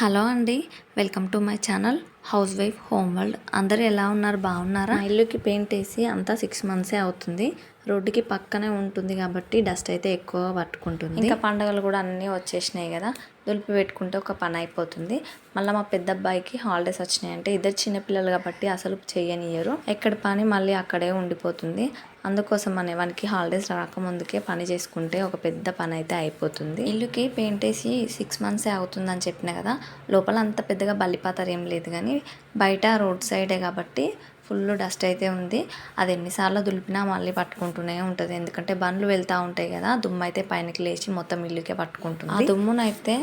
Hello అండి welcome to my channel housewife home world. అందరూ ఎలా ఉన్నారు? బాగున్నారా? ఇల్లుకి పెయింట్ వేసి అంతా సిక్స్ మంత్సే అవుతుంది. రోడ్డుకి పక్కనే ఉంటుంది కాబట్టి డస్ట్ అయితే ఎక్కువ పట్టుకుంటుంది. ఇంకా పండుగలు కూడా అన్నీ వచ్చేసినాయి కదా. దులిపి పెట్టుకుంటే ఒక పని అయిపోతుంది. మళ్ళీ మా పెద్ద అబ్బాయికి హాలిడేస్ వచ్చినాయి అంటే ఇద్దరు చిన్నపిల్లలు కాబట్టి అసలు చేయనియరు ఎక్కడ పని మళ్ళీ అక్కడే ఉండిపోతుంది. అందుకోసం అనే వానికి హాలిడేస్ రాకముందుకే పని చేసుకుంటే ఒక పెద్ద పని అయితే అయిపోతుంది. ఇల్లుకి పెయింట్ వేసి సిక్స్ మంత్సే అవుతుందని చెప్పిన కదా లోపల అంత పెద్దగా బలిపాతరు ఏం లేదు కానీ బయట రోడ్ సైడే కాబట్టి ఫుల్ డస్ట్ అయితే ఉంది. అది ఎన్నిసార్లు దులిపినా మళ్ళీ పట్టుకుంటూనే ఉంటుంది. ఎందుకంటే బండ్లు వెళ్తూ ఉంటాయి కదా దుమ్ము అయితే పైనకి లేచి మొత్తం ఇల్లుకే పట్టుకుంటుంది. ఆ దుమ్మునైతే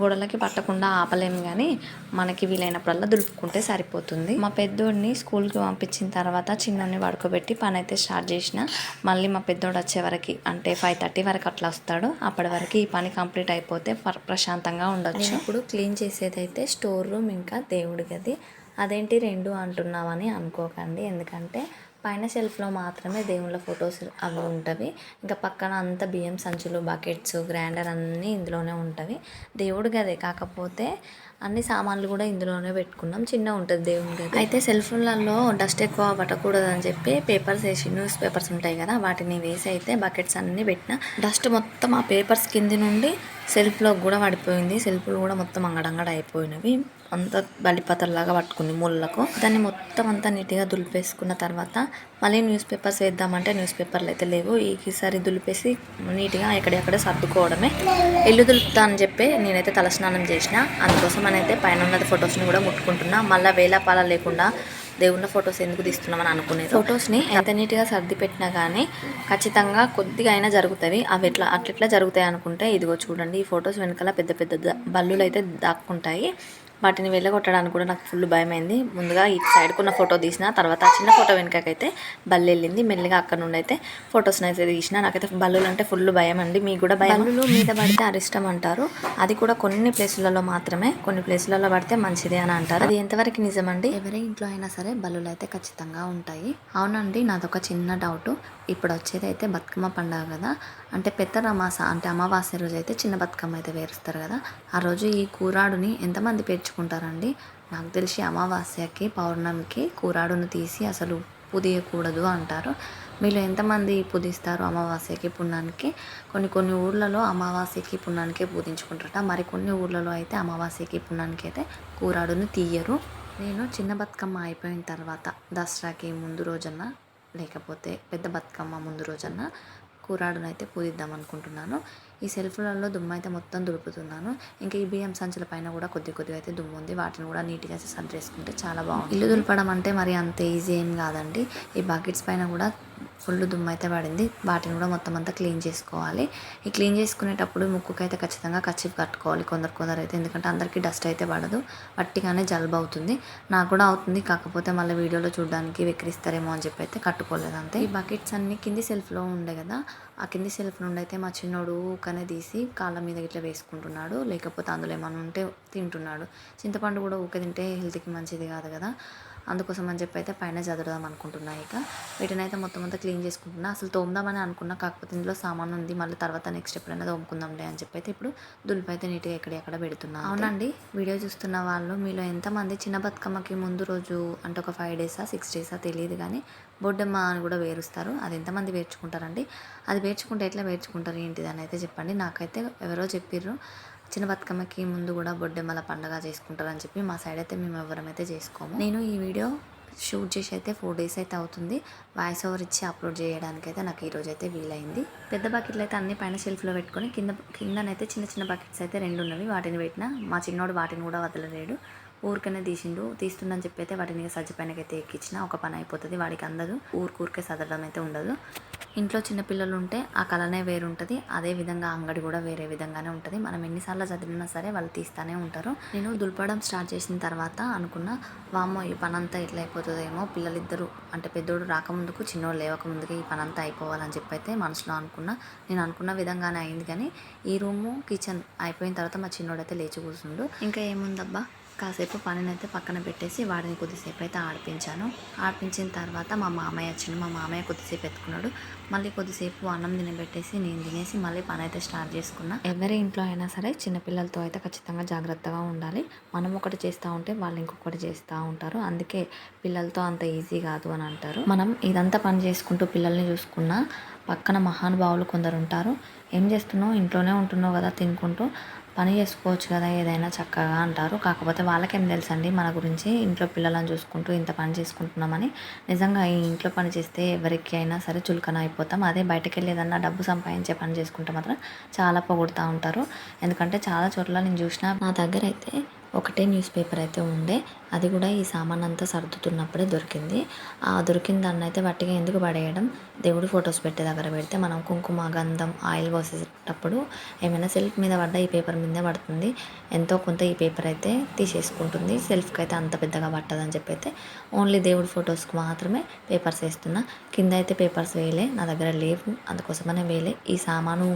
గోడలకి పట్టకుండా ఆపలేము కానీ మనకి వీలైనప్పుడల్లా దులుపుకుంటే సరిపోతుంది. మా పెద్దోడిని స్కూల్కి పంపించిన తర్వాత చిన్నోడిని పడుకోబెట్టి పని అయితే స్టార్ట్ చేసిన. మళ్ళీ మా పెద్దోడు వచ్చే వరకు అంటే ఫైవ్ థర్టీ వరకు అట్లా వస్తాడు. అప్పటి వరకు ఈ పని కంప్లీట్ అయిపోతే ప్రశాంతంగా ఉండొచ్చు. ఇప్పుడు క్లీన్ చేసేదైతే స్టోర్ రూమ్ ఇంకా దేవుడి గది. అదేంటి రెండు అంటున్నామని అనుకోకండి. ఎందుకంటే పైన షెల్ఫ్లో మాత్రమే దేవుళ్ళ ఫొటోస్ అవి ఉంటవి. ఇంకా పక్కన అంతా బియ్యం సంచులు బకెట్స్ గ్రైండర్ అన్నీ ఇందులోనే ఉంటవి. దేవుడి గదే కాకపోతే అన్ని సామాన్లు కూడా ఇందులోనే పెట్టుకున్నాం. చిన్న ఉంటుంది దేవుడి గది. అయితే సెల్ఫ్లలో డస్ట్ ఎక్కువ పట్టకూడదు అని చెప్పి పేపర్స్ వేసి న్యూస్ పేపర్స్ ఉంటాయి కదా వాటిని వేసి అయితే బకెట్స్ అన్నీ పెట్టిన. డస్ట్ మొత్తం ఆ పేపర్స్ కింది నుండి సెల్ఫ్లో కూడా పడిపోయింది. సెల్ఫ్లు కూడా మొత్తం అంగడంగడ అయిపోయినవి. అంతా బలిపతల్లాగా పట్టుకుంది ముళ్ళకు. దాన్ని మొత్తం అంతా నీట్గా దులిపేసుకున్న తర్వాత మళ్ళీ న్యూస్ పేపర్స్ వేద్దామంటే న్యూస్ పేపర్లు అయితే లేవు. ఈసారి దులిపేసి నీట్గా ఎక్కడెక్కడ సర్దుకోవడమే. ఇల్లు దులుపుతా అని చెప్పి నేనైతే తలస్నానం చేసిన. అందుకోసం అయితే పైన ఉన్నది ఫొటోస్ని కూడా ముట్టుకుంటున్నా. మళ్ళీ వేలాపాల లేకుండా దేవుళ్ళ ఫొటోస్ ఎందుకు తీస్తున్నామని అనుకునేది. ఫొటోస్ని ఎంత నీట్గా సర్ది పెట్టినా కానీ ఖచ్చితంగా కొద్దిగా అయినా జరుగుతాయి అవి ఎట్లా అట్లెట్లా జరుగుతాయి అనుకుంటే ఇదిగో చూడండి ఈ ఫొటోస్ వెనకాల పెద్ద పెద్ద బల్లులు అయితే దాక్కుంటాయి. వాటిని వెళ్ళగొట్టడానికి కూడా నాకు ఫుల్ భయమైంది. ముందుగా ఈ సైడ్కి ఉన్న ఫోటో తీసిన తర్వాత చిన్న ఫోటో వెనకకైతే బల్లు వెళ్ళింది. మెల్లిగా అక్కడ నుండి అయితే ఫొటోస్ని అయితే తీసిన. నాకైతే బల్లులు అంటే ఫుల్ భయం అండి. మీకు కూడా భయం? బల్లులు మీద పడితే అరిష్టం అంటారు. అది కూడా కొన్ని ప్లేసులలో మాత్రమే. కొన్ని ప్లేసులలో పడితే మంచిది అని అంటారు. అది ఎంతవరకు నిజమండి? ఎవరి ఇంట్లో అయినా సరే బల్లులు అయితే ఖచ్చితంగా ఉంటాయి. అవునండి నాదొక చిన్న డౌట్. ఇప్పుడు వచ్చేది అయితే బతుకమ్మ పండుగ కదా. అంటే పెద్ద రమాస అంటే అమావాస్య రోజు అయితే చిన్న బతుకమ్మ అయితే వేరుస్తారు కదా. ఆ రోజు ఈ కూరాడుని ఎంతమంది పేర్చుకుంటారండి? నాకు తెలిసి అమావాస్యకి పౌర్ణమికి కూరాడును తీసి అసలు పుదియకూడదు అంటారు. మీలో ఎంతమంది పుదిస్తారు అమావాస్యకి పుణ్యానికి కొన్ని కొన్ని ఊర్లలో అమావాస్యకి పుణ్యానికే పూజించుకుంటారట. మరి కొన్ని ఊర్లలో అయితే అమావాస్యకి పుణ్యానికి అయితే కూరాడును తీయరు. నేను చిన్న బతుకమ్మ అయిపోయిన తర్వాత దసరాకి ముందు రోజన్న లేకపోతే పెద్ద బతుకమ్మ ముందు రోజన్న కూరాడును అయితే పూజిద్దాం అనుకుంటున్నాను. ఈ సెల్ఫ్లలో దుమ్ము అయితే మొత్తం దులుపుతున్నాను. ఇంకా ఈ బియ్యం సంచుల పైన కూడా కొద్ది కొద్దిగా అయితే దుమ్ము ఉంది. వాటిని కూడా నీట్గా సర్దేసుకుంటే చాలా బాగుంది ఇల్లు దులపడం అంటే మరి అంత ఈజీ ఏం కాదండి. ఈ బకెట్స్ పైన కూడా ఫుల్ దుమ్ము అయితే పడింది. వాటిని కూడా మొత్తం అంతా క్లీన్ చేసుకోవాలి. ఈ క్లీన్ చేసుకునేటప్పుడు ముక్కుకి అయితే ఖచ్చితంగా కచ్చిప్ కట్టుకోవాలి. కొందరు కొందరు అయితే ఎందుకంటే అందరికీ డస్ట్ అయితే పడదు. వట్టిగానే జలుబు అవుతుంది. నాకు కూడా అవుతుంది. కాకపోతే మళ్ళీ వీడియోలో చూడడానికి విక్రిస్తారేమో అని చెప్పి అయితే కట్టుకోలేదు అంతే. ఈ బకెట్స్ అన్ని కింది సెల్ఫ్లో ఉండే కదా ఆ కింది సెల్ఫ్ నుండి అయితే మా చిన్నోడు ఊకనే తీసి కాళ్ళ మీద ఇట్లా వేసుకుంటున్నాడు. లేకపోతే అందులో ఏమైనా ఉంటే తింటున్నాడు. చింతపండు కూడా ఊకే తింటే హెల్త్కి మంచిది కాదు కదా. అందుకోసం అని చెప్పి అయితే పైన చదువుదాం అనుకుంటున్నా ఇక. వీటిని అయితే మొత్తం అంతా క్లీన్ చేసుకుంటున్నా. అసలు తోమదామని అనుకున్నా కాకపోతే ఇందులో సామాన్ ఉంది. మళ్ళీ తర్వాత నెక్స్ట్ ఎప్పుడైనా తోముకుందాంలే అని చెప్పి అయితే ఇప్పుడు దులిపి అయితే నీట్గా ఎక్కడెక్కడ పెడుతున్నా అవునండి. వీడియో చూస్తున్న వాళ్ళు మీలో ఎంతమంది చిన్న బతుకమ్మకి ముందు రోజు అంటే ఒక ఫైవ్ డేసా సిక్స్ డేసా తెలియదు కానీ బొడ్డమ్మ అని కూడా వేరుస్తారు అది ఎంతమంది వేర్చుకుంటారండి అది వేర్చుకుంటే ఎట్లా వేర్చుకుంటారు ఏంటిది అని అయితే చెప్పండి. నాకైతే ఎవరో చెప్పిర్రు. చిన్న బతుకమ్మకి ముందు కూడా బొడ్డెమ్మల పండగ చేసుకుంటారని చెప్పి మా సైడ్ అయితే మేము ఎవరమైతే చేసుకోము. నేను ఈ వీడియో షూట్ చేసి అయితే ఫోర్ డేస్ అయితే అవుతుంది. వాయిస్ ఓవర్ ఇచ్చి అప్లోడ్ చేయడానికి అయితే నాకు ఈరోజు అయితే వీలైంది. పెద్ద బకెట్లు అయితే అన్ని పైన షెల్ఫ్లో పెట్టుకొని కింద కిందనైతే చిన్న చిన్న బకెట్స్ అయితే రెండు ఉన్నవి. వాటిని పెట్టిన మా చిన్నోడు వాటిని కూడా వదలలేడు. ఊరికనే తీసిండు తీస్తుందని చెప్పి అయితే వాటిని సజ్జ పైనకైతే ఎక్కించిన ఒక పని అయిపోతుంది వాడికి అందదు ఊరికూరికే సదరడం అయితే ఉండదు. ఇంట్లో చిన్నపిల్లలు ఉంటే ఆ కళనే వేరు ఉంటుంది అదే విధంగా అంగడి కూడా వేరే విధంగానే ఉంటుంది. మనం ఎన్నిసార్లు చదివినా సరే వాళ్ళు తీస్తానే ఉంటారు. నేను దులపడం స్టార్ట్ చేసిన తర్వాత అనుకున్న వామ్మో ఈ పని అంతా ఎట్లా అయిపోతుందేమో పిల్లలిద్దరూ అంటే పెద్దోడు రాకముందుకు చిన్నోడు లేవకముందుకు ఈ పని అంతా అయిపోవాలని చెప్పి అయితే మనసులో అనుకున్నా నేను అనుకున్న విధంగానే అయింది. కానీ ఈ రూము కిచెన్ అయిపోయిన తర్వాత మా చిన్నోడైతే లేచి కూర్చుండు. ఇంకా ఏముందబ్బా? కాసేపు పనినైతే పక్కన పెట్టేసి వాడిని కొద్దిసేపు అయితే ఆడిపించాను. ఆడిపించిన తర్వాత మా మామయ్య వచ్చిండు. మా మామయ్య కొద్దిసేపు ఎత్తుకున్నాడు. మళ్ళీ కొద్దిసేపు అన్నం తినబెట్టేసి నేను తినేసి మళ్ళీ పని అయితే స్టార్ట్ చేసుకున్నా. ఎవరి ఇంట్లో అయినా సరే చిన్నపిల్లలతో అయితే ఖచ్చితంగా జాగ్రత్తగా ఉండాలి. మనం ఒకటి చేస్తూ ఉంటే వాళ్ళు ఇంకొకటి చేస్తూ ఉంటారు. అందుకే పిల్లలతో అంత ఈజీ కాదు అని అంటారు. మనం ఇదంతా పని చేసుకుంటూ పిల్లల్ని చూసుకున్నా పక్కన మహానుభావులు కొందరు ఉంటారు. ఏం చేస్తున్నావు? ఇంట్లోనే ఉంటున్నావు కదా తినుకుంటూ. పని చేసుకోవచ్చు కదా ఏదైనా చక్కగా అంటారు. కాకపోతే వాళ్ళకేం తెలుసండి? మన గురించి ఇంట్లో పిల్లలను చూసుకుంటూ ఇంత పని చేసుకుంటున్నామని. నిజంగా ఈ ఇంట్లో పని చేస్తే ఎవరికి అయినా సరే చులకన అయిపోతాం. అదే బయటకు వెళ్ళి ఏదన్నా డబ్బు సంపాదించే పని చేసుకుంటే మాత్రం చాలా పొగుడుతూ ఉంటారు. ఎందుకంటే చాలా చోట్ల నేను చూసిన నా దగ్గర అయితే ఒకటే న్యూస్ పేపర్ అయితే ఉండే. అది కూడా ఈ సామాన్ అంతా సర్దుతున్నప్పుడే దొరికింది. ఆ దొరికిన దాన్ని అయితే వట్టిగా ఎందుకు పడేయడం? దేవుడి ఫొటోస్ పెట్టే దగ్గర పెడితే మనం కుంకుమ గంధం ఆయిల్ పోసేటప్పుడు ఏమైనా సెల్ఫ్ మీద పడ్డ ఈ పేపర్ మీదే పడుతుంది. ఎంతో కొంత ఈ పేపర్ అయితే తీసేసుకుంటుంది. సెల్ఫ్కి అయితే అంత పెద్దగా పట్టదని చెప్పి అయితే ఓన్లీ దేవుడి ఫొటోస్కి మాత్రమే పేపర్స్ వేస్తున్నా. కింద అయితే పేపర్స్ వేయలే నా దగ్గర లేవు. అందుకోసమనే వేయలే. ఈ సామాను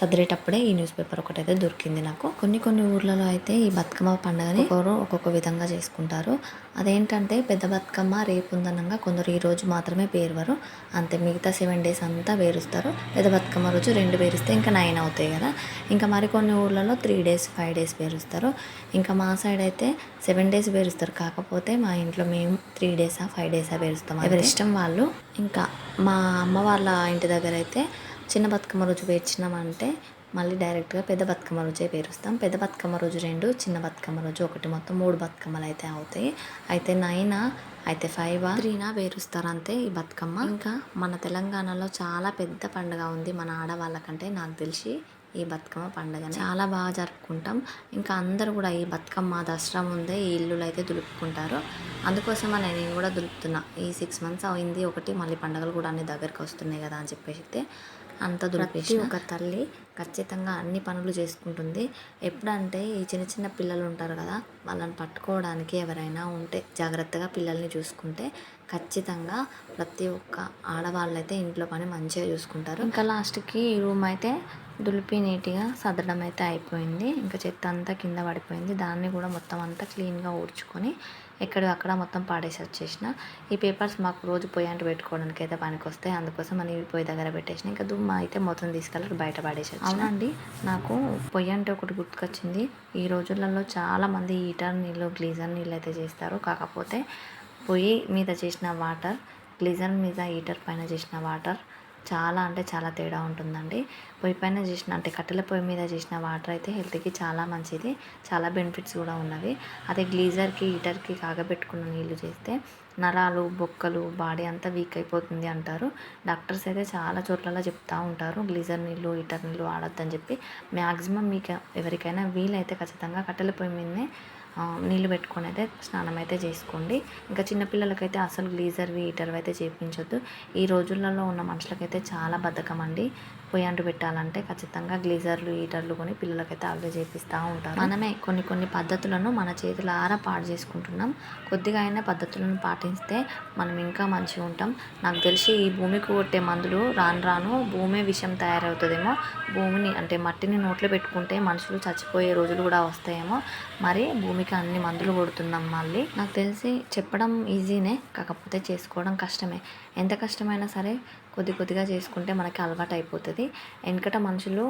సదిరేటప్పుడే ఈ న్యూస్ పేపర్ ఒకటైతే దొరికింది నాకు. కొన్ని కొన్ని ఊర్లలో అయితే ఈ బతుకమ్మ పండుగని ఒక్కొక్కరు ఒక్కొక్క విధంగా చేసుకుంటారు. అదేంటంటే పెద్ద బతుకమ్మ రేపు ఉందనంగా కొందరు ఈరోజు మాత్రమే పేరువరు. అంతే మిగతా సెవెన్ డేస్ అంతా వేరుస్తారు పెద్ద బతుకమ్మ రోజు రెండు పేరిస్తే ఇంకా నైన్ అవుతాయి కదా. ఇంకా మరికొన్ని ఊర్లలో త్రీ డేస్ ఫైవ్ డేస్ పేరుస్తారు. ఇంకా మా సైడ్ అయితే సెవెన్ డేస్ పేరుస్తారు. కాకపోతే మా ఇంట్లో మేము త్రీ డేసా ఫైవ్ డేసా పేరుస్తాం ఎవరి ఇష్టం వాళ్ళు. ఇంకా మా అమ్మ వాళ్ళ ఇంటి దగ్గర అయితే చిన్న బతుకమ్మ రోజు పేర్చినామంటే మళ్ళీ డైరెక్ట్గా పెద్ద బతుకమ్మ రోజే పేరుస్తాం. పెద్ద బతుకమ్మ రోజు రెండు చిన్న బతుకమ్మ రోజు ఒకటి. మొత్తం మూడు బతుకమ్మలు అయితే అవుతాయి. అయితే నైనా అయితే ఫైవ్ త్రీనా పేరుస్తారు అంతే ఈ బతుకమ్మ. ఇంకా మన తెలంగాణలో చాలా పెద్ద పండుగ ఉంది మన ఆడవాళ్ళకంటే నాకు తెలిసి ఈ బతుకమ్మ పండుగ చాలా బాగా జరుపుకుంటాం. ఇంకా అందరూ కూడా ఈ బతుకమ్మ దసరా ముందే ఈ ఇల్లులు అయితే దులుపుకుంటారు అందుకోసమనే నేను కూడా దులుపుతున్నా. ఈ సిక్స్ మంత్స్ అయింది ఒకటి మళ్ళీ పండుగలు కూడా అన్ని దగ్గరికి వస్తున్నాయి కదా అని చెప్పేసి అయితే అంత దులిపేసి ఒక తల్లి ఖచ్చితంగా అన్ని పనులు చేసుకుంటుంది. ఎప్పుడంటే ఈ చిన్న చిన్న పిల్లలు ఉంటారు కదా వాళ్ళని పట్టుకోవడానికి ఎవరైనా ఉంటే జాగ్రత్తగా పిల్లల్ని చూసుకుంటే ఖచ్చితంగా ప్రతి ఒక్క ఆడవాళ్ళైతే ఇంట్లో పని మంచిగా చూసుకుంటారు. ఇంకా లాస్ట్కి ఈ రూమ్ అయితే దులిపి నీట్గా సదరడం అయితే అయిపోయింది. ఇంకా చెత్త అంతా కింద పడిపోయింది. దాన్ని కూడా మొత్తం అంతా క్లీన్గా ఊడ్చుకొని ఎక్కడ అక్కడ మొత్తం పాడేసి వచ్చేసిన. ఈ పేపర్స్ మాకు రోజు పొయ్యి అంటూ పెట్టుకోవడానికి అయితే పనికి వస్తాయి అందుకోసం అని పొయ్యి దగ్గర పెట్టేసిన. ఇంకా దుమ్మ అయితే మొత్తం తీసుకెళ్ళి బయట పడేసి అవునండి. నాకు పొయ్యి అంటే ఒకటి గుర్తుకొచ్చింది. ఈ రోజులలో చాలామంది హీటర్ నీళ్ళు గ్లీజర్ నీళ్ళు అయితే చేస్తారు. కాకపోతే పొయ్యి మీద చేసిన వాటర్ గ్లీజర్ మీద హీటర్ పైన చేసిన వాటర్ చాలా అంటే చాలా తేడా ఉంటుందండి. పొయ్యి పైన చేసిన అంటే కట్టెల పొయ్యి మీద చేసిన వాటర్ అయితే హెల్త్కి చాలా మంచిది. చాలా బెనిఫిట్స్ కూడా ఉన్నవి. అదే గ్లీజర్కి హీటర్కి కాగబెట్టుకున్న నీళ్ళు చేస్తే నరాలు బొక్కలు బాడీ అంతా వీక్ అయిపోతుంది అంటారు. డాక్టర్స్ అయితే చాలా చోట్లలో చెప్తూ ఉంటారు. గ్లీజర్ నీళ్ళు హీటర్ నీళ్ళు వాడొద్దని చెప్పి. మ్యాక్సిమం మీకు ఎవరికైనా వీలైతే ఖచ్చితంగా కట్టెల పొయ్యి మీదనే నీళ్ళు పెట్టుకొని అయితే స్నానం అయితే చేసుకోండి. ఇంకా చిన్నపిల్లలకైతే అసలు గ్లీజర్వి హీటర్వి అయితే చేయించొద్దు ఈ రోజులలో ఉన్న మనుషులకైతే చాలా బద్ధకం అండి. పొయ్యి అంటు పెట్టాలంటే ఖచ్చితంగా గ్లీజర్లు హీటర్లు కొని పిల్లలకైతే అవే చేపిస్తూ ఉంటారు. మనమే కొన్ని కొన్ని పద్ధతులను మన చేతులారా పాడు చేసుకుంటున్నాం. కొద్దిగా అయినా పద్ధతులను పాటిస్తే మనం ఇంకా మంచిగా ఉంటాం. నాకు తెలిసి ఈ భూమికి కొట్టే మందులు రాను రాను భూమి విషయం తయారవుతుందేమో. భూమిని అంటే మట్టిని నోట్లో పెట్టుకుంటే మనుషులు చచ్చిపోయే రోజులు కూడా వస్తాయేమో. మరి భూమికి అన్ని మందులు కొడుతున్నాం మళ్ళీ. నాకు తెలిసి చెప్పడం ఈజీనే కాకపోతే చేసుకోవడం కష్టమే. ఎంత కష్టమైనా సరే కొద్ది కొద్దిగా చేసుకుంటే మనకి అలవాటు అయిపోతుంది. వెనకట మనుషులు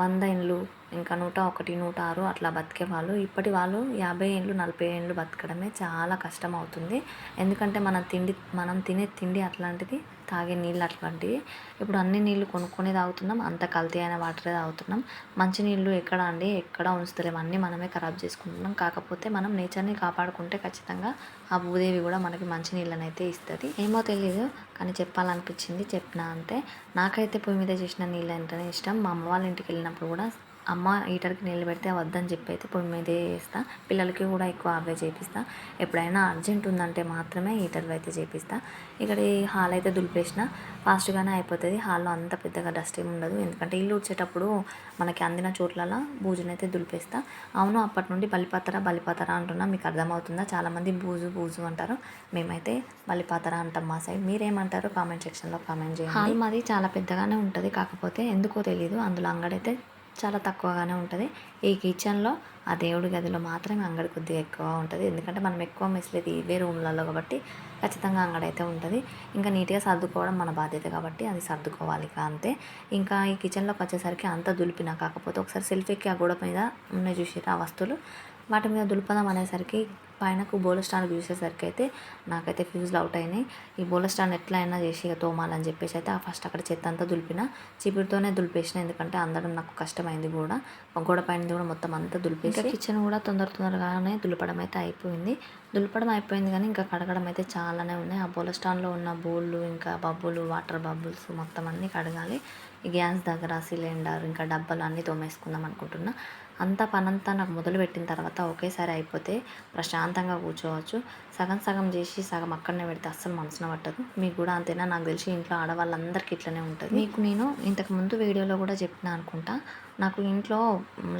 వంద ఏండ్లు ఇంకా నూట ఒకటి నూట ఆరు అట్లా బతికే వాళ్ళు. ఇప్పటి వాళ్ళు యాభై ఏండ్లు నలభై ఏండ్లు బతకడమే చాలా కష్టం అవుతుంది ఎందుకంటే మనం తిండి మనం తినే తిండి అట్లాంటిది తాగే నీళ్ళు అట్లాంటివి. ఇప్పుడు అన్ని నీళ్ళు కొనుక్కొని తాగుతున్నాం అంత కల్తీ అయిన వాటరే తాగుతున్నాం. మంచి నీళ్ళు ఎక్కడ అండి? ఎక్కడ ఉంచుతలేము అన్నీ మనమే ఖరాబ్ చేసుకుంటున్నాం. కాకపోతే మనం నేచర్ని కాపాడుకుంటే ఖచ్చితంగా ఆ భూదేవి కూడా మనకి మంచి నీళ్ళని అయితే ఇస్తుంది. ఏమో తెలియదు కానీ చెప్పాలనిపించింది చెప్పిన అంతే. నాకైతే పొయ్యి మీద చేసిన నీళ్ళు అంటేనే ఇష్టం. మా అమ్మ వాళ్ళ ఇంటికి వెళ్ళినప్పుడు కూడా అమ్మ హీటర్కి నీళ్ళు పెడితే వద్దని చెప్పి అయితే పొయ్యి మీదే చేస్తా పిల్లలకి కూడా ఎక్కువ అవే చేపిస్తా. ఎప్పుడైనా అర్జెంట్ ఉందంటే మాత్రమే హీటర్లు అయితే చేపిస్తా. ఇక్కడ ఈ హాల్ అయితే దులిపేసిన. ఫాస్ట్గానే అయిపోతుంది. హాల్లో అంత పెద్దగా డస్ట్ ఏమి ఉండదు. ఎందుకంటే ఇల్లు వచ్చేటప్పుడు మనకి అందిన చోట్లలో బూజునైతే అయితే దులిపేస్తా. అవును అప్పటి నుండి బలిపాతర బలిపాతర అంటున్నా. మీకు అర్థమవుతుందా? చాలామంది బూజు బూజు అంటారు. మేమైతే బలిపాతర అంటాం మా సైడ్. మీరేమంటారు కామెంట్ సెక్షన్లో కామెంట్ చేయండి. హాల్ మాది చాలా పెద్దగానే ఉంటుంది. కాకపోతే ఎందుకో తెలియదు అందులో అంగడైతే చాలా తక్కువగానే ఉంటుంది. ఈ కిచెన్లో ఆ దేవుడి గదిలో మాత్రమే అంగడి కొద్దిగా ఎక్కువ ఉంటుంది. ఎందుకంటే మనం ఎక్కువ మెస్లేదు ఇవే రూమ్లలో కాబట్టి ఖచ్చితంగా అంగడి అయితే ఉంటుంది. ఇంకా నీట్గా సర్దుకోవడం మన బాధ్యత కాబట్టి అది సర్దుకోవాలి అంతే. ఇంకా ఈ కిచెన్లోకి వచ్చేసరికి అంత దులిపినా కాకపోతే ఒకసారి సెల్ఫ్ ఎక్కి ఆ గోడ మీద ఉన్న చూసారు ఆ వస్తువులు? వాటి మీద దులిపదాం అనేసరికి పైనకు బోల స్టాండ్ చూసేసరికి అయితే నాకైతే ఫ్యూజ్లు అవుట్ అయినాయి. ఈ బోల స్టాండ్ ఎట్లా అయినా చేసి ఇక తోమాలని చెప్పేసి అయితే ఆ ఫస్ట్ అక్కడ చెత్త అంతా దులిపిన. చీపురుతోనే దులిపేసిన ఎందుకంటే అందడం నాకు కష్టమైంది కూడా. గోడ పైన కూడా మొత్తం అంతా దులిపేసి కిచెన్ కూడా తొందర తొందరగానే దులపడం అయితే అయిపోయింది. దులపడం అయిపోయింది కానీ ఇంకా కడగడం అయితే చాలానే ఉన్నాయి. ఆ బోల స్టాండ్లో ఉన్న బోళ్ళు ఇంకా బబ్బులు వాటర్ బబ్బుల్స్ మొత్తం అన్నీ కడగాలి. గ్యాస్ దగ్గర సిలిండర్ ఇంకా డబ్బాలు అన్నీ తోమేసుకుందాం అనుకుంటున్నా. అంతా పనంతా నాకు మొదలుపెట్టిన తర్వాత ఒకేసారి అయిపోతే ప్రశాంతంగా కూర్చోవచ్చు. సగం సగం చేసి సగం అక్కడనే పెడితే అస్సలు మనసున పట్టదు. మీకు కూడా అంతేనా? నాకు తెలిసి ఇంట్లో ఆడవాళ్ళందరికీ ఇట్లనే ఉంటుంది. మీకు నేను ఇంతకు ముందు వీడియోలో కూడా చెప్పిన అనుకుంటా. నాకు ఇంట్లో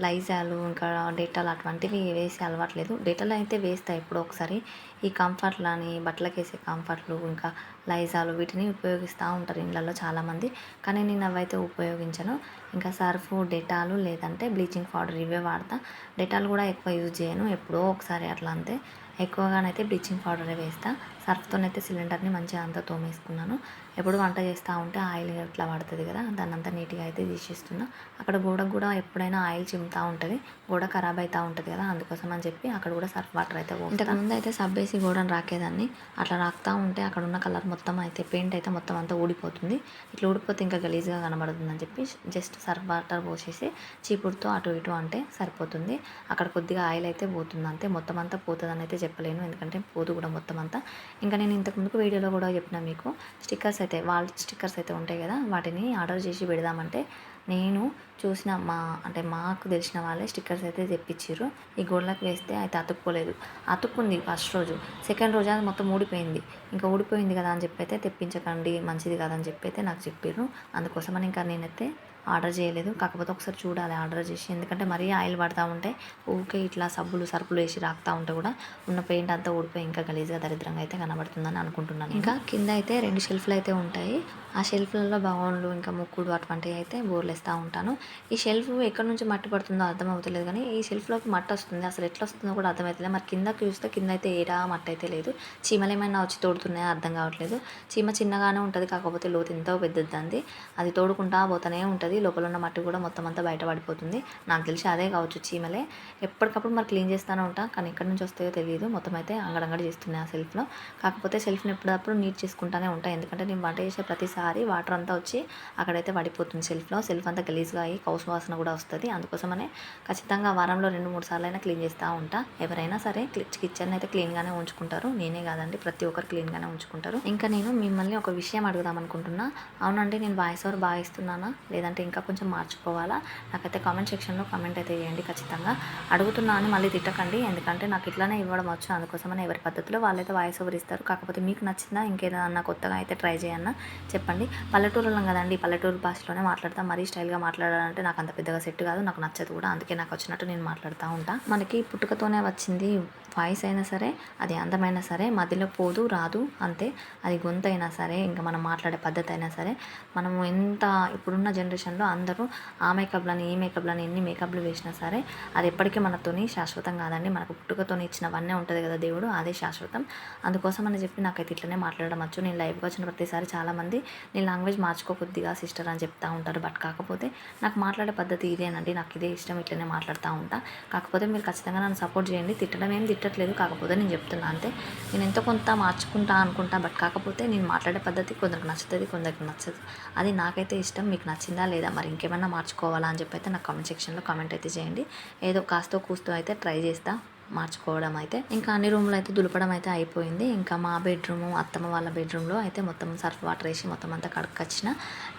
లైజాలు ఇంకా డేటాలు అటువంటివి వేసి అలవాట్లేదు డేటాలు అయితే వేస్తాయి ఎప్పుడో ఒకసారి. ఈ కంఫర్ట్లు అని బట్టలకు వేసే కంఫర్ట్లు ఇంకా లైజాలు వీటిని ఉపయోగిస్తూ ఉంటారు ఇళ్ళల్లో చాలామంది. కానీ నేను అవైతే ఉపయోగించను. ఇంకా సర్ఫ్ డెటాలు లేదంటే బ్లీచింగ్ పౌడర్ ఇవే వాడతా. డెటాల్ కూడా ఎక్కువ యూజ్ చేయను ఎప్పుడో ఒకసారి అట్లా అంతే. ఎక్కువగానైతే బ్లీచింగ్ పౌడరే వేస్తా. సర్ఫ్తోనైతే సిలిండర్ని మంచిగా అంతా తోమేసుకున్నాను. ఎప్పుడు వంట చేస్తూ ఉంటే ఆయిల్ ఇట్లా పడుతుంది కదా దాన్ని అంతా నీట్గా అయితే తీసేస్తున్నా. అక్కడ గోడకు కూడా ఎప్పుడైనా ఆయిల్ చిమ్ముతూ ఉంటుంది గోడ ఖరాబ్ అవుతూ ఉంటుంది కదా అందుకోసం అని చెప్పి అక్కడ కూడా సర్ఫ్ వాటర్ అయితే ఇంతకు ముందు అయితే సబ్ వేసి గోడను రాకేదాన్ని అట్లా రాకుతూ ఉంటే అక్కడ ఉన్న కలర్ మొత్తం అయితే పెయింట్ అయితే మొత్తం అంతా ఊడిపోతుంది. ఇట్లా ఊడిపోతే ఇంకా గలీజ్గా కనబడుతుంది అని చెప్పి జస్ట్ సర్ఫ్ వాటర్ పోసేసి చీపుడుతో అటు ఇటు అంటే సరిపోతుంది. అక్కడ కొద్దిగా ఆయిల్ అయితే పోతుంది అంతే మొత్తం అంతా పోతుందని అయితే చెప్పలేను ఎందుకంటే పోదు కూడా మొత్తం అంతా. ఇంకా నేను ఇంతకు ముందుకు వీడియోలో కూడా చెప్పిన మీకు స్టిక్కర్స్ అయితే వాల్ స్టిక్కర్స్ అయితే ఉంటాయి కదా వాటిని ఆర్డర్ చేసి పెడదామంటే నేను చూసిన మా అంటే మాకు తెలిసిన వాళ్ళే స్టిక్కర్స్ అయితే తెప్పించారు ఈ గోడలకు వేస్తే అయితే అతుక్కోలేదు. అతుక్కుంది ఫస్ట్ రోజు. సెకండ్ రోజు అది మొత్తం ఊడిపోయింది. ఇంకా ఊడిపోయింది కదా అని చెప్పి అయితే తెప్పించకండి మంచిది కాదని చెప్పి అయితే నాకు చెప్పారు అందుకోసమని ఇంకా నేనైతే ఆర్డర్ చేయలేదు. కాకపోతే ఒకసారి చూడాలి ఆర్డర్ చేసి. ఎందుకంటే మరీ ఆయిల్ పడతా ఉంటే ఊకే ఇట్లా సబ్బులు సరుపులు వేసి రాకుతూ ఉంటే కూడా ఉన్న పెయింట్ అంతా ఊడిపోయి ఇంకా గలీజ్గా దరిద్రంగా అయితే కనబడుతుందని అనుకుంటున్నాను. ఇంకా కింద అయితే రెండు షెల్ఫ్లు అయితే ఉంటాయి. ఆ షెల్ఫ్లలో బౌన్లు ఇంకా ముక్కుడు అటువంటివి అయితే బోర్లేస్తూ ఉంటాను. ఈ షెల్ఫ్ ఎక్కడి నుంచి మట్టి పడుతుందో అర్థం అవుతలేదు కానీ ఈ షెల్ఫ్లోకి మట్టి వస్తుంది. అసలు ఎట్లా వస్తుందో కూడా అర్థమవుతుంది మరి కిందకి చూస్తే కింద అయితే ఏడా మట్టి అయితే లేదు. చీమలు ఏమైనా వచ్చి తోడుతున్నాయో అర్థం కావట్లేదు. చీమ చిన్నగానే ఉంటుంది. కాకపోతే లోతు ఎంతో పెద్దది అది తోడుకుంటా పోతూనే ఉంటుంది. లోపల ఉన్న మట్టి కూడా మొత్తం అంతా బయట పడిపోతుంది. నాకు తెలిసి అదే కావచ్చు చీమలే. ఎప్పటికప్పుడు మరి క్లీన్ చేస్తూనే ఉంటా. కానీ ఎక్కడి నుంచి వస్తాయో తెలియదు. మొత్తం అయితే అంగడంగడి చేస్తున్నాయి ఆ సెల్ఫ్లో కాకపోతే సెల్ఫ్ని ఎప్పుడప్పుడు నీట్ చేసుకుంటానే ఉంటాయి ఎందుకంటే నేను వంట చేసే ప్రతిసారి వాటర్ అంతా వచ్చి అక్కడైతే పడిపోతుంది సెల్ఫ్లో సెల్ఫ్ అంతా గలీజ్గా అయ్యి కౌసు వాసన కూడా వస్తుంది. అందుకోసమనే ఖచ్చితంగా వారంలో రెండు మూడు సార్లు అయినా క్లీన్ చేస్తూ ఉంటా. ఎవరైనా సరే కిచెన్ అయితే క్లీన్గానే ఉంచుకుంటారు. నేనే కాదండి ప్రతి ఒక్కరు క్లీన్గానే ఉంచుకుంటారు. ఇంకా నేను మిమ్మల్ని ఒక విషయం అడుగుదాం అనుకుంటున్నా. అవునండి నేను వాయిస్ ఓవర్ బాగా ఇస్తున్నానా? లేదంటే ఇంకా కొంచెం మార్చుకోవాలా? నాకైతే కామెంట్ సెక్షన్లో కామెంట్ అయితే చేయండి ఖచ్చితంగా. అడుగుతున్నా అని మళ్ళీ తిట్టకండి. ఎందుకంటే నాకు ఇట్లానే ఇవ్వడం వచ్చు. అందుకోసమని ఎవరి పద్ధతిలో వాళ్ళైతే వాయిస్ ఓవర్ ఇస్తారు. కాకపోతే మీకు నచ్చిందా ఇంకేదన్నా కొత్తగా అయితే ట్రై చేయన్నా చెప్పండి. పల్లెటూరులో కదండి పల్లెటూరు భాషలోనే మాట్లాడతాం. మరీ స్టైల్గా మాట్లాడాలంటే నాకు అంత పెద్దగా సెట్ కాదు. నాకు నచ్చదు కూడా. అందుకే నాకు వచ్చినట్టు నేను మాట్లాడుతూ ఉంటా. మనకి పుట్టుకతోనే వచ్చింది వాయిస్ అయినా సరే అది అందమైనా సరే మధ్యలో పోదు రాదు అంతే. అది గొంతు అయినా సరే ఇంకా మనం మాట్లాడే పద్ధతి అయినా సరే మనము ఎంత ఇప్పుడున్న జనరేషన్లో అందరూ ఆ మేకప్లని ఈ మేకప్లని ఎన్ని మేకప్లు వేసినా సరే అది ఎప్పటికీ మనతోని శాశ్వతం కాదండి. మనకు పుట్టుకతోని ఇచ్చినవన్నీ ఉంటుంది కదా దేవుడు అదే శాశ్వతం. అందుకోసం అని చెప్పి నాకైతే ఇట్లనే మాట్లాడడం వచ్చు నేను లైఫ్గా వచ్చిన ప్రతిసారి చాలామంది నీ లాంగ్వేజ్ మార్చుకో కొద్దిగా సిస్టర్ అని చెప్తా ఉంటారు. బట్ కాకపోతే నాకు మాట్లాడే పద్ధతి ఇదేనండి. నాకు ఇదే ఇష్టం ఇట్లనే మాట్లాడుతూ ఉంటా. కాకపోతే మీరు ఖచ్చితంగా నన్ను సపోర్ట్ చేయండి. తిట్టడం ఏం తిట్టట్లేదు కాకపోతే నేను చెప్తున్నా అంతే. నేను ఎంతో కొంత మార్చుకుంటా అనుకుంటా బట్ కాకపోతే నేను మాట్లాడే పద్ధతి కొందరికి నచ్చుతుంది కొందరికి నచ్చదు. అది నాకైతే ఇష్టం మీకు నచ్చిందా లేదా మరి ఇంకేమైనా మార్చుకోవాలా అని చెప్పి అయితే నాకు కామెంట్ సెక్షన్లో కామెంట్ అయితే చేయండి. ఏదో కాస్తో కూస్తో అయితే ట్రై చేస్తా. మార్చుకోవడం అయితే ఇంకా అన్ని రూమ్లు అయితే దులపడం అయితే అయిపోయింది. ఇంకా మా బెడ్రూము అత్తమ్మ వాళ్ళ బెడ్రూమ్లో అయితే మొత్తం సర్ఫ్ వాటర్ వేసి మొత్తం అంతా కడకొచ్చిన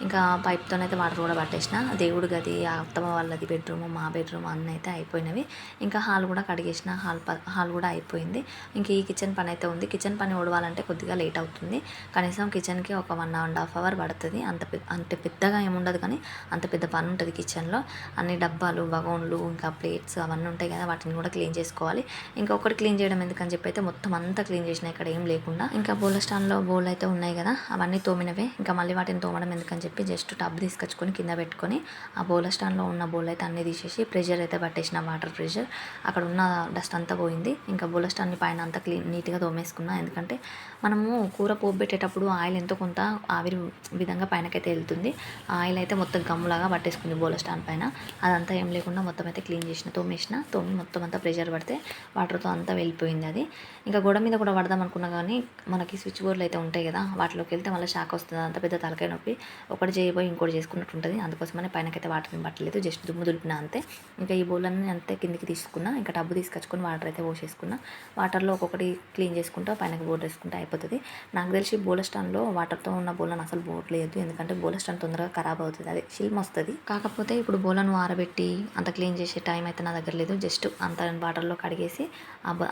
ఇంకా పైప్తోనైతే వాటర్ కూడా పట్టేసిన. దేవుడి గది ఆ అత్తమ్మ వాళ్ళది బెడ్రూము మా బెడ్రూమ్ అన్నీ అయితే అయిపోయినవి. ఇంకా హాల్ కూడా కడిగేసిన. హాల్ హాల్ కూడా అయిపోయింది. ఇంకా ఈ కిచెన్ పని అయితే ఉంది. కిచెన్ పని ఓడవాలంటే కొద్దిగా లేట్ అవుతుంది. కనీసం కిచెన్కి ఒక వన్ అండ్ హాఫ్ అవర్ పడుతుంది. అంత అంత పెద్దగా ఏముండదు కానీ అంత పెద్ద పని ఉంటుంది కిచెన్లో. అన్ని డబ్బాలు బగోన్లు ఇంకా ప్లేట్స్ అవన్నీ ఉంటాయి కదా వాటిని కూడా క్లీన్ చేసుకోవాలి. అయిపోయింది ఇంకా ఒకటి క్లీన్ చేయడం ఎందుకని చెప్పి అయితే మొత్తం అంతా క్లీన్ చేసిన ఇక్కడ ఏం లేకుండా. ఇంకా బోల స్టాండ్లో బోల్ అయితే ఉన్నాయి కదా అవన్నీ తోమినవే. ఇంకా మళ్ళీ వాటిని తోమడం ఎందుకని చెప్పి జస్ట్ టబ్ తీసుకొచ్చుకొని కింద పెట్టుకొని ఆ బోల స్టాండ్లో ఉన్న బోల్ అయితే అన్నీ తీసేసి ప్రెషర్ అయితే పట్టేసిన వాటర్ ప్రెషర్. అక్కడ ఉన్న డస్ట్ అంతా పోయింది. ఇంకా బోల స్టాండ్ని పైన అంతా క్లీన్ నీట్గా తోమేసుకున్నా. ఎందుకంటే మనము కూర పోబెట్టేటప్పుడు పెట్టేటప్పుడు ఆయిల్ ఎంతో కొంత ఆవిరి విధంగా పైనకైతే వెళ్తుంది. ఆ ఆయిల్ అయితే మొత్తం గమ్ములాగా పట్టేసుకుంది బోల స్టాండ్ పైన. అదంతా ఏం లేకుండా మొత్తం అయితే క్లీన్ చేసిన తోమేసిన తోమి మొత్తం అంతా ప్రెషర్ పడితే వాటర్తో అంతా వెళ్ళిపోయింది అది. ఇంకా గోడ మీద కూడా పడదాం అనుకున్నా కానీ మనకి స్విచ్ బోర్డులు అయితే ఉంటాయి కదా వాటిలోకి వెళ్తే మళ్ళీ షాక్ వస్తుంది. అంత పెద్ద తలకాయ నొప్పి. ఒకటి చేయబోయి ఇంకోటి చేసుకున్నట్టు ఉంటుంది. అందుకోసమనే పైనకైతే వాటర్ పట్టలేదు. జస్ట్ దుమ్ము దులిపిన అంతే. ఇంకా ఈ బౌలన్నీ అంతే కిందికి తీసుకున్నా. ఇంకా టబ్బు తీసుకొచ్చుకొని వాటర్ అయితే పోసేసుకున్నా. వాటర్లో ఒక్కొక్కటి క్లీన్ చేసుకుంటా పైనకి బోర్డు వేసుకుంటా అయిపోతుంది. నాకు తెలిసి బోలస్టాన్లో వాటర్తో ఉన్న బోలను అసలు పోవట్లేదు ఎందుకంటే బోలస్టాన్ తొందరగా ఖరాబ్ అవుతుంది. అది షిల్మ్ వస్తుంది. కాకపోతే ఇప్పుడు బోలను ఆరబెట్టి అంత క్లీన్ చేసే టైం అయితే నా దగ్గర లేదు. జస్ట్ అంత వాటర్లో కడిగేసి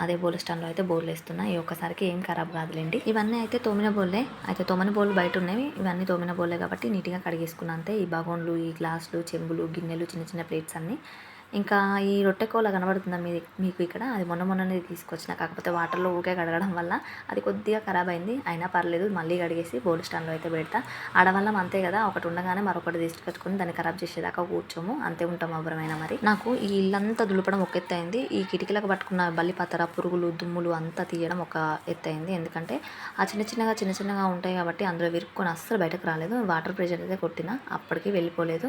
అదే బోలస్టాన్లో అయితే బోర్లు వేస్తున్నా ఈ ఒక్కసారికి ఏం ఖరాబ్ కాదులేండి. ఇవన్నీ అయితే తోమిన బోల్లే అయితే తోమని బోల్ బయట ఉన్నాయి ఇవన్నీ తోమిన బోలే కాబట్టి నీట్గా కడిగేసుకున్నా అంతే. ఈ బగోన్లు ఈ గ్లాసులు చెంబులు గిన్నెలు చిన్న చిన్న ప్లేట్స్ అన్నీ ఇంకా ఈ రొట్టె కోల కనబడుతుందా మీ మీకు ఇక్కడ? అది మొన్న మొన్ననే తీసుకొచ్చిన. కాకపోతే వాటర్లో ఊకే కడగడం వల్ల అది కొద్దిగా ఖరాబ్ అయింది. అయినా పర్లేదు మళ్ళీ కడిగేసి బోల్ స్టాండ్లో అయితే పెడతా. ఆడవాళ్ళం అంతే కదా ఒకటి ఉండగానే మరొకటి తీసుకొచ్చుకొని దాన్ని ఖరాబ్ చేసేదాకా కూర్చోము. అంతే ఉంటాం అవరమైనా మరి. నాకు ఈ ఇల్లంతా దులపడం ఒక ఎత్తైంది ఈ కిటికీలకు పట్టుకున్న బల్లిపతర పురుగులు దుమ్ములు అంతా తీయడం ఒక ఎత్తైంది ఎందుకంటే ఆ చిన్న చిన్నగా చిన్న చిన్నగా ఉంటాయి కాబట్టి అందులో విరుక్కొని అస్సలు బయటకు రాలేదు. వాటర్ ప్రెషర్ అయితే కొట్టిన అప్పటికి వెళ్ళిపోలేదు.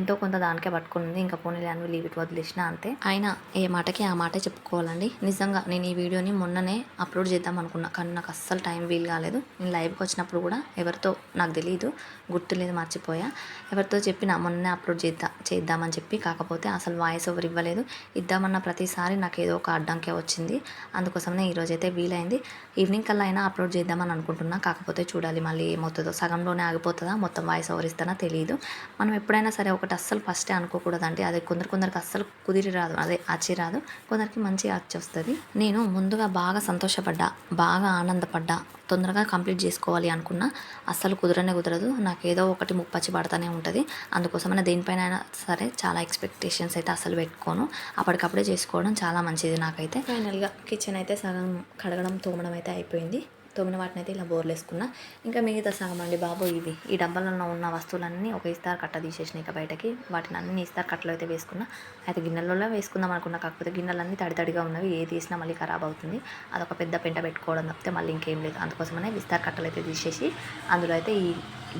ఎంతో కొంత దానికే పట్టుకుంది ఇంకా పోనీ లేని లీవ్ ఇట్ వదిలేసిన అంతే. అయినా ఏ మాటకి ఆ మాట చెప్పుకోవాలండి. నిజంగా నేను ఈ వీడియోని మొన్ననే అప్లోడ్ చేద్దాం అనుకున్నా కానీ నాకు అస్సలు టైం వీలు కాలేదు. నేను లైవ్కి వచ్చినప్పుడు కూడా ఎవరితో నాకు తెలియదు గుర్తులేదు మర్చిపోయా. ఎవరితో చెప్పిన మొన్ననే అప్లోడ్ చేద్దాం చేద్దామని చెప్పి కాకపోతే అసలు వాయిస్ ఓవర్ ఇవ్వలేదు. ఇద్దామన్న ప్రతిసారి నాకు ఏదో ఒక అడ్డంకే వచ్చింది. అందుకోసమే ఈరోజు అయితే వీలైంది. ఈవినింగ్ కల్లా అయినా అప్లోడ్ చేద్దామని అనుకుంటున్నా. కాకపోతే చూడాలి మళ్ళీ ఏమవుతుందో. సగంలోనే ఆగిపోతుందా? మొత్తం వాయిస్ ఓవర్ ఇస్తానా తెలియదు మనం ఎప్పుడైనా సరే ఒకటి అస్సలు ఫస్టే అనుకోకూడదండి. అది కొందరు కొందరికి అస్సలు కుదిరి రాదు. అదే అచ్చి రాదు. కొందరికి మంచి ఆచి వస్తుంది. నేను ముందుగా బాగా సంతోషపడ్డా బాగా ఆనందపడ్డా తొందరగా కంప్లీట్ చేసుకోవాలి అనుకున్నా అస్సలు కుదరనే కుదరదు. నాకు ఏదో ఒకటి ముప్పచ్చి పడతానే ఉంటుంది. అందుకోసమైనా దేనిపైన అయినా సరే చాలా ఎక్స్పెక్టేషన్స్ అయితే అసలు పెట్టుకోను. అప్పటికప్పుడే చేసుకోవడం చాలా మంచిది నాకైతే. ఫైనల్గా కిచెన్ అయితే సగం కడగడం తోమడం అయితే అయిపోయింది. తోమిన వాటిని అయితే ఇలా బోర్లు వేసుకున్నా. ఇంకా మిగతా సగం అండి బాబు ఇవి. ఈ డబ్బాలలో ఉన్న వస్తువులన్నీ ఒక ఇస్తారు కట్ట తీసేసిన ఇక బయటకి. వాటిని అన్ని ఇస్తారు కట్టలో అయితే వేసుకున్నా. అయితే గిన్నెలలో వేసుకుందాం అనుకున్నా కాకపోతే గిన్నెలన్నీ తడి తడిగా ఉన్నవి. ఏది తీసినా మళ్ళీ ఖరాబ్ అవుతుంది. అదొక పెద్ద పెంట పెట్టుకోవడం తప్పితే మళ్ళీ ఇంకేం లేదు. అందుకోసమనే విస్తార్ కట్టలు అయితే తీసేసి అందులో అయితే ఈ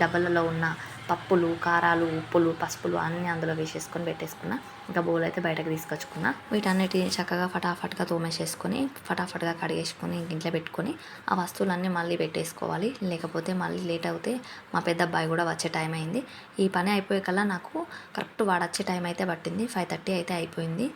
డబ్బాలలో ఉన్న పప్పులు కారాలు ఉప్పులు పసుపులు అన్నీ అందులో వేసేసుకొని పెట్టేసుకున్నా. ఇంకా బౌల్ అయితే బయటకు తీసుకొచ్చుకున్నా. వీటన్నిటిని చక్కగా ఫటాఫట్గా తోమేసేసుకొని ఫటాఫట్గా కడిగేసుకొని ఇంట్లో పెట్టుకొని ఆ వస్తువులన్నీ మళ్ళీ పెట్టేసుకోవాలి. లేకపోతే మళ్ళీ లేట్ అవుతే మా పెద్ద అబ్బాయి కూడా వచ్చే టైం అయింది. ఈ పని అయిపోయే కల్లా నాకు కరెక్ట్ వాడొచ్చే టైం అయితే పట్టింది. ఫైవ్ థర్టీ అయితే అయిపోయింది.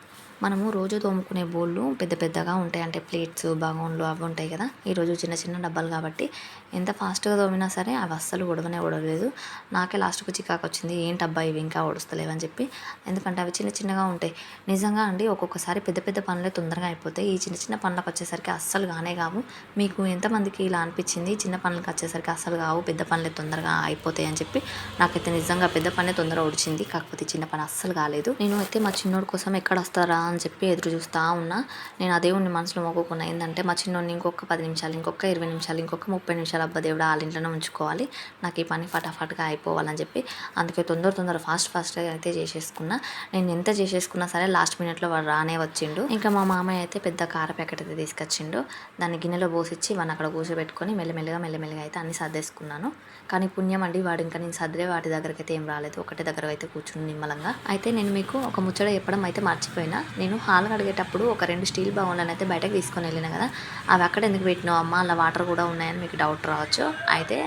మనము రోజు తోముకునే బోళ్ళు పెద్ద పెద్దగా ఉంటాయి. అంటే ప్లేట్స్ బగోన్లు అవి ఉంటాయి కదా. ఈరోజు చిన్న చిన్న డబ్బాలు కాబట్టి ఎంత ఫాస్ట్గా తోమినా సరే అవి అస్సలు ఉడవనే ఉడవలేదు. నాకే లాస్ట్కి చికాకు వచ్చింది. ఏంటి అబ్బాయి ఇవి ఇంకా ఉడుస్తలేవని చెప్పి. ఎందుకంటే అవి చిన్న చిన్నగా ఉంటాయి. నిజంగా అండి ఒక్కొక్కసారి పెద్ద పెద్ద పనులే తొందరగా అయిపోతాయి. ఈ చిన్న చిన్న పనులకు వచ్చేసరికి అస్సలు కానే కావు. మీకు ఎంతమందికి ఇలా అనిపించింది? చిన్న పనులకు వచ్చేసరికి అస్సలు కావు. పెద్ద పనులే తొందరగా అయిపోతాయి అని చెప్పి. నాకైతే నిజంగా పెద్ద పనే తొందరగా ఉడిచింది. కాకపోతే చిన్న పని అస్సలు కాలేదు. నేను అయితే మా చిన్నోడి కోసం ఎక్కడ వస్తారా అని అని చెప్పి ఎదురు చూస్తూ ఉన్నా. నేను ఆ దేవుడిని మనసులో మొక్కుకున్నా ఏంటంటే మా చిన్నోడిని ఇంకొక పది నిమిషాలు ఇంకొక ఇరవై నిమిషాలు ఇంకొక ముప్పై నిమిషాలు అబ్బా దేవుడు వాళ్ళ ఇంట్లోనే ఉంచుకోవాలి. నాకు ఈ పని ఫటాఫట్గా అయిపోవాలని చెప్పి అందుకే తొందర తొందర ఫాస్ట్ ఫాస్ట్గా అయితే చేసేసుకున్నా. నేను ఎంత చేసేసుకున్నా సరే లాస్ట్ మినిట్లో వాడు రానే వచ్చిండు. ఇంకా మా మామయ్య అయితే పెద్ద కార ప్యాకెట్ అయితే తీసుకొచ్చిండు. దాన్ని గిన్నెలో పోసిచ్చి వాడిని అక్కడ కూర్చోబెట్టుకొని మెల్లమెల్లగా మెల్లమెల్లగా అయితే అన్ని సర్దేసుకున్నాను. కానీ పుణ్యం అండి వాడు ఇంకా నేను సర్దే వాటి దగ్గరికి అయితే ఏం రాలేదు. ఒకటే దగ్గర అయితే కూర్చుని నిమ్మలంగా. అయితే నేను మీకు ఒక ముచ్చట చెప్పడం అయితే మర్చిపోయినా. నేను హాల్ కడిగేటప్పుడు ఒక రెండు స్టీల్ బౌన్లను అయితే బయటకు తీసుకొని వెళ్ళినా కదా అవి అక్కడ ఎందుకు పెట్టినావు అమ్మ? అలా వాటర్ కూడా ఉన్నాయని మీకు డౌట్ రావచ్చు. అయితే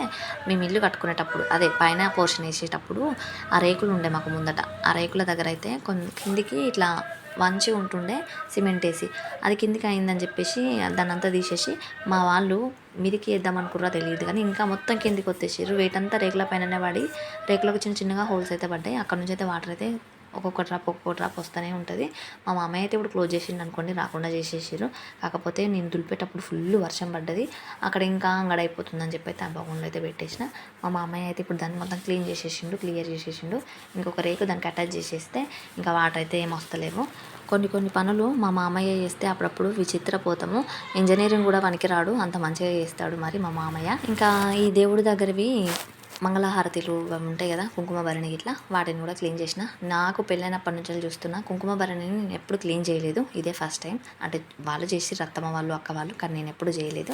మేము ఇల్లు కట్టుకునేటప్పుడు అదే పైన పోర్షన్ వేసేటప్పుడు ఆ రేకులు ఉండే మాకు ముందట. ఆ రేకుల దగ్గర అయితే కొన్ని కిందికి ఇట్లా వంచి ఉంటుండే సిమెంట్ వేసి. అది కిందికి అయిందని చెప్పేసి దాన్ని అంతా తీసేసి మా వాళ్ళు మిరికి వేద్దాం అనుకుర్రా తెలియదు కానీ ఇంకా మొత్తం కిందికి వచ్చేసారు వెయిట్ అంతా రేకుల పైననే పడి రేకులకు చిన్న చిన్నగా హోల్స్ అయితే పడ్డాయి. అక్కడ నుంచి అయితే వాటర్ అయితే ఒక్కొక్క డ్రాప్ ఒక్కొక్క డ్రాప్ వస్తూనే ఉంటుంది. మా మామయ్య అయితే ఇప్పుడు క్లోజ్ చేసిండు అనుకోండి రాకుండా చేసేసారు కాకపోతే నేను దులిపేటప్పుడు ఫుల్ వర్షం పడ్డది. అక్కడ ఇంకా అంగడ అయిపోతుందని చెప్పి అయితే ఆ బౌన్లో అయితే పెట్టేసిన. మా మామయ్య అయితే ఇప్పుడు దాన్ని మొత్తం క్లీన్ చేసేసిండు క్లియర్ చేసేసిండు. ఇంకొక రేకు దానికి అటాచ్ చేసేస్తే ఇంకా వాటర్ అయితే ఏం వస్తలేవు. కొన్ని కొన్ని పనులు మా మామయ్య చేస్తే అప్పుడప్పుడు విచిత్రపోతాము ఇంజనీరింగ్ కూడా పనికిరాడు. అంత మంచిగా చేస్తాడు మరి మా మామయ్య. ఇంకా ఈ దేవుడి దగ్గరవి మంగళహారతిలు ఉంటాయి కదా కుంకుమ భరణి ఇట్లా వాటిని కూడా క్లీన్ చేసిన. నాకు పెళ్ళైనప్పటి నుంచి చూస్తున్నా కుంకుమ భరణిని నేను ఎప్పుడు క్లీన్ చేయలేదు. ఇదే ఫస్ట్ టైం. అంటే వాళ్ళు చేసి రత్తమ్మ వాళ్ళు అక్క వాళ్ళు కానీ నేను ఎప్పుడు చేయలేదు.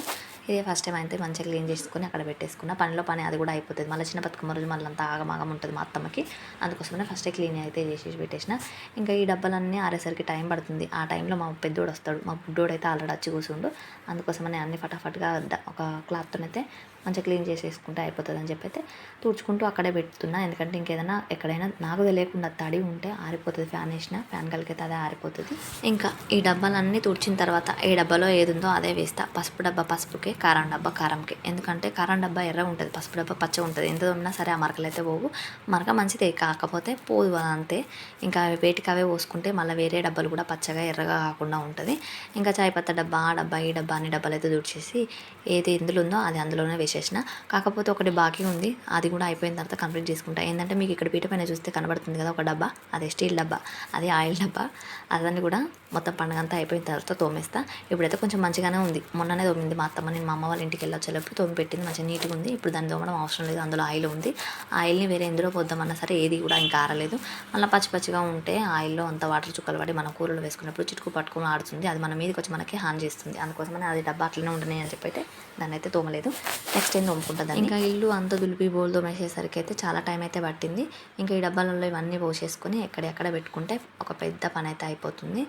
ఇదే ఫస్ట్ టైం అయితే మంచిగా క్లీన్ చేసుకుని అక్కడ పెట్టేసుకున్న. పనిలో పని అది కూడా అయిపోతుంది. మళ్ళీ చిన్న బతుకమ్మ రోజు మళ్ళీ అంతా ఆగమాగం ఉంటుంది మా అత్తమ్మకి. అందుకోసమే ఫస్టే క్లీన్ అయితే చేసేసి పెట్టేసిన. ఇంకా ఈ డబ్బాలన్నీ ఆరేసరికి టైం పడుతుంది. ఆ టైంలో మా పెద్దోడు వస్తాడు. మా బుడ్డోడు అయితే ఆల్రెడీ వచ్చి కూర్చుండు అందుకోసమని అన్ని ఫటాఫట్గా ఒక క్లాత్తోనైతే మంచిగా క్లీన్ చేసేసుకుంటే అయిపోతుంది అని చెప్పి అయితే తుడుచుకుంటూ అక్కడే పెడుతున్నా ఎందుకంటే ఇంకేదైనా ఎక్కడైనా నాకు తెలియకుండా తడి ఉంటే ఆరిపోతుంది ఫ్యాన్ వేసిన. ఫ్యాన్ కలిగితే అదే ఆరిపోతుంది. ఇంకా ఈ డబ్బాలన్నీ తుడిచిన తర్వాత ఈ డబ్బాలో ఏది ఉందో అదే వేస్తా. పసుపు డబ్బా పసుపుకి కారం డబ్బా కారంకి. ఎందుకంటే కారం డబ్బా ఎర్ర ఉంటుంది పసుపు డబ్బా పచ్చ ఉంటుంది. ఎంత ఉన్నా సరే ఆ మరకలు అయితే పోవు. మరక మంచిదే కాకపోతే పోదు అది అంతే. ఇంకా వేటికి అవే పోసుకుంటే మళ్ళీ వేరే డబ్బాలు కూడా పచ్చగా ఎర్రగా కాకుండా ఉంటుంది. ఇంకా చాయ్ పత్త డబ్బా ఆ డబ్బా ఈ డబ్బా అన్ని డబ్బాలు అయితే తుడిచేసి ఏది ఎందులో ఉందో అది అందులోనే వేసేసిన. కాకపోతే ఒకటి బాకీ ఉంది. అది కూడా అయిపోయిన తర్వాత కంప్లీట్ చేసుకుంటా. ఏంటంటే మీకు ఇక్కడ పీట పైన చూస్తే కనబడుతుంది కదా ఒక డబ్బా. అదే స్టీల్ డబ్బా అది ఆయిల్ డబ్బా. అదని కూడా మొత్తం పండుగ అంతా అయిపోయిన తర్వాత తోమేస్తా. ఇప్పుడైతే కొంచెం మంచిగానే ఉంది. మొన్ననే తోమింది మా అత్తమ్మ. నేను మా అమ్మ వాళ్ళ ఇంటికి వెళ్ళొచ్చేటప్పుడు తోమి పెట్టింది మంచిగా నీట్గా ఉంది. ఇప్పుడు దాన్ని తోమడం అవసరం లేదు. అందులో ఆయిల్ ఉంది. ఆయిల్ని వేరే ఎందులో పోద్దామన్నా సరే ఏది కూడా ఇంకా ఆరలేదు. మళ్ళీ పచ్చి పచ్చిగా ఉంటే ఆయిల్లో అంత వాటర్ చుక్కలు పడి మన కూరలో వేసుకున్నప్పుడు చిటుకు పట్టుకుని ఆడుతుంది. అది మన మీదకి వచ్చి మనకి హాని చేస్తుంది. అందుకోసమని అది డబ్బా అట్లనే ఉండని అని చెప్పి అయితే దాన్ని అయితే తోమలేదు. నెక్స్ట్ ఏం తోముకుంటుంది ఇంకా ఇల్లు అంత దులిపి బోల్ తోమేసేసరికి అయితే చాలా టైం అయితే పట్టింది. ఇంకా ఈ డబ్బాలలో ఇవన్నీ పోసేసుకొని ఎక్కడెక్కడ పెట్టుకుంటే ఒక పెద్ద పని అయితే అయిపోతుంది.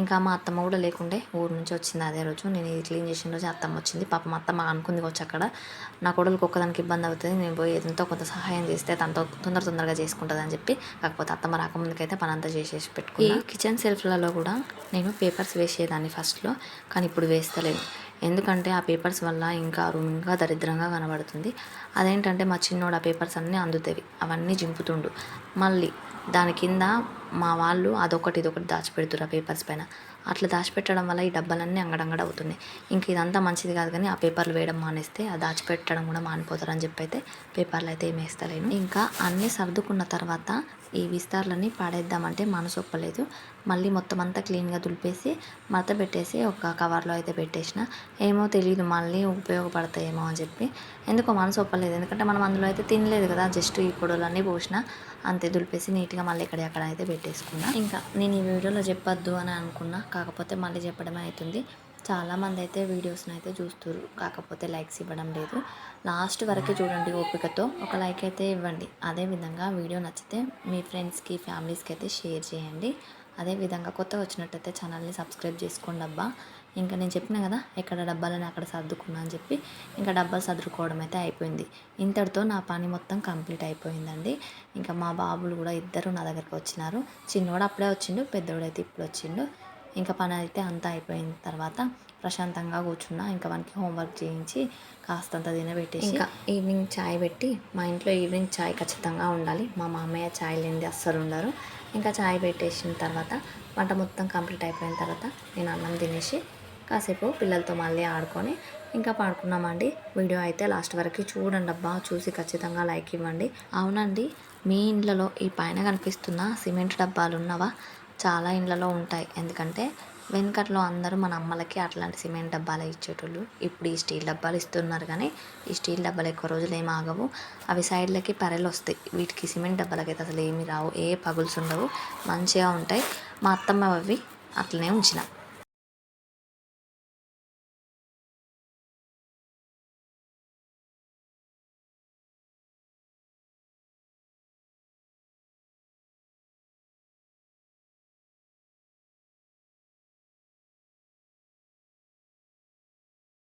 ఇంకా మా అత్తమ్మ కూడా లేకుండే ఊరు నుంచి వచ్చింది అదే రోజు. నేను ఇది క్లీన్ చేసిన రోజు అత్తమ్మ వచ్చింది. పాప మా అత్తమ్మ అనుకుంది వచ్చి అక్కడ. నా కొడలకు ఒక్కదానికి ఇబ్బంది అవుతుంది. నేను పోయి ఎంతో కొంత సహాయం చేస్తే తనతో తొందర తొందరగా చేసుకుంటుంది అని చెప్పి కాకపోతే అత్తమ్మ రాకముందుకైతే పని అంతా చేసేసి పెట్టుకుని కిచెన్ సెల్ఫ్లలో కూడా నేను పేపర్స్ వేసేదాన్ని ఫస్ట్లో కానీ ఇప్పుడు వేస్తలేను ఎందుకంటే ఆ పేపర్స్ వల్ల ఇంకా రూమ్ ఇంకా దరిద్రంగా కనబడుతుంది. అదేంటంటే మా చిన్నోడు ఆ పేపర్స్ అన్నీ అందుతాయి అవన్నీ జింపుతుండు. మళ్ళీ దాని కింద మా వాళ్ళు అదొకటి ఇదొకటి దాచిపెడుతురు ఆ పేపర్స్ పైన. అట్లా దాచిపెట్టడం వల్ల ఈ డబ్బాలన్నీ అంగడంగడ అవుతున్నాయి. ఇంక ఇదంతా మంచిది కాదు కానీ ఆ పేపర్లు వేయడం మానేస్తే ఆ దాచిపెట్టడం కూడా మానిపోతారని చెప్పి అయితే పేపర్లు అయితే ఏం వేస్తలేను. ఇంకా అన్నీ సర్దుకున్న తర్వాత ఈ విస్తార్లన్నీ పాడేద్దామంటే మనసు ఒప్పలేదు. మళ్ళీ మొత్తం అంతా క్లీన్గా దులిపేసి మడత పెట్టేసి ఒక కవర్లో అయితే పెట్టేసిన. ఏమో తెలియదు మళ్ళీ ఉపయోగపడతాయేమో అని చెప్పి. ఎందుకో మనసు ఒప్పలేదు. ఎందుకంటే మనం అందులో అయితే తినలేదు కదా జస్ట్ ఈ పొడవులన్నీ పోసిన. అంతే దులిపేసి నీట్గా మళ్ళీ ఇక్కడ ఎక్కడ అయితే పెట్టేసుకున్నా. ఇంకా నేను ఈ వీడియోలో చెప్పొద్దు అని అనుకున్నా. కాకపోతే మళ్ళీ చెప్పడమే అవుతుంది. చాలామంది అయితే వీడియోస్ని అయితే చూస్తారు కాకపోతే లైక్స్ ఇవ్వడం లేదు. లాస్ట్ వరకే చూడండి ఓపికతో. ఒక లైక్ అయితే ఇవ్వండి. అదేవిధంగా వీడియో నచ్చితే మీ ఫ్రెండ్స్కి ఫ్యామిలీస్కి అయితే షేర్ చేయండి. అదేవిధంగా కొత్తగా వచ్చినట్టయితే ఛానల్ని సబ్స్క్రైబ్ చేసుకోండి అబ్బా ఇంకా నేను చెప్పిన కదా ఎక్కడ డబ్బాలని అక్కడ సర్దుకున్నా అని చెప్పి ఇంకా డబ్బాలు సర్దుకోవడం అయితే అయిపోయింది. ఇంతటితో నా పని మొత్తం కంప్లీట్ అయిపోయిందండి. ఇంకా మా బాబులు కూడా ఇద్దరు నా దగ్గరకు వచ్చినారు. చిన్నోడు అప్పుడే వచ్చిండు పెద్దోడు అయితే ఇప్పుడు వచ్చిండు ఇంకా పని అయితే అంతా అయిపోయిన తర్వాత ప్రశాంతంగా కూర్చున్నా. ఇంకా వానికి హోంవర్క్ చేయించి కాస్తంత తినబెట్టేసి ఇంకా ఈవినింగ్ చాయ్ పెట్టి మా ఇంట్లో ఈవినింగ్ చాయ్ ఖచ్చితంగా ఉండాలి. మా మామయ్య చాయ్ లేనిది అస్సలు ఉండరు. ఇంకా చాయ్ పెట్టేసిన తర్వాత వంట మొత్తం కంప్లీట్ అయిపోయిన తర్వాత నేను అన్నం తినేసి కాసేపు పిల్లలతో మళ్ళీ ఆడుకొని ఇంకా పడుకున్నామండి. వీడియో అయితే లాస్ట్ వరకు చూడండి అబ్బా. చూసి ఖచ్చితంగా లైక్ ఇవ్వండి. అవునండి మీ ఇండ్లలో ఈ పైన కనిపిస్తున్న సిమెంట్ డబ్బాలు ఉన్నవా? చాలా ఇండ్లలో ఉంటాయి. ఎందుకంటే వెనకట్లో అందరూ మన అమ్మలకి అట్లాంటి సిమెంట్ డబ్బాలు ఇచ్చేటోళ్ళు. ఇప్పుడు ఈ స్టీల్ డబ్బాలు ఇస్తున్నారు కానీ ఈ స్టీల్ డబ్బాలు ఎక్కువ రోజులు ఏమి ఆగవు. అవి సైడ్లకి పరెలు వస్తాయి. వీటికి సిమెంట్ డబ్బాలకి అయితే అసలు ఏమి రావు. ఏ పగుల్స్ ఉండవు. మంచిగా ఉంటాయి. మా అత్తమ్మ అవి అట్లనే ఉంచినాం.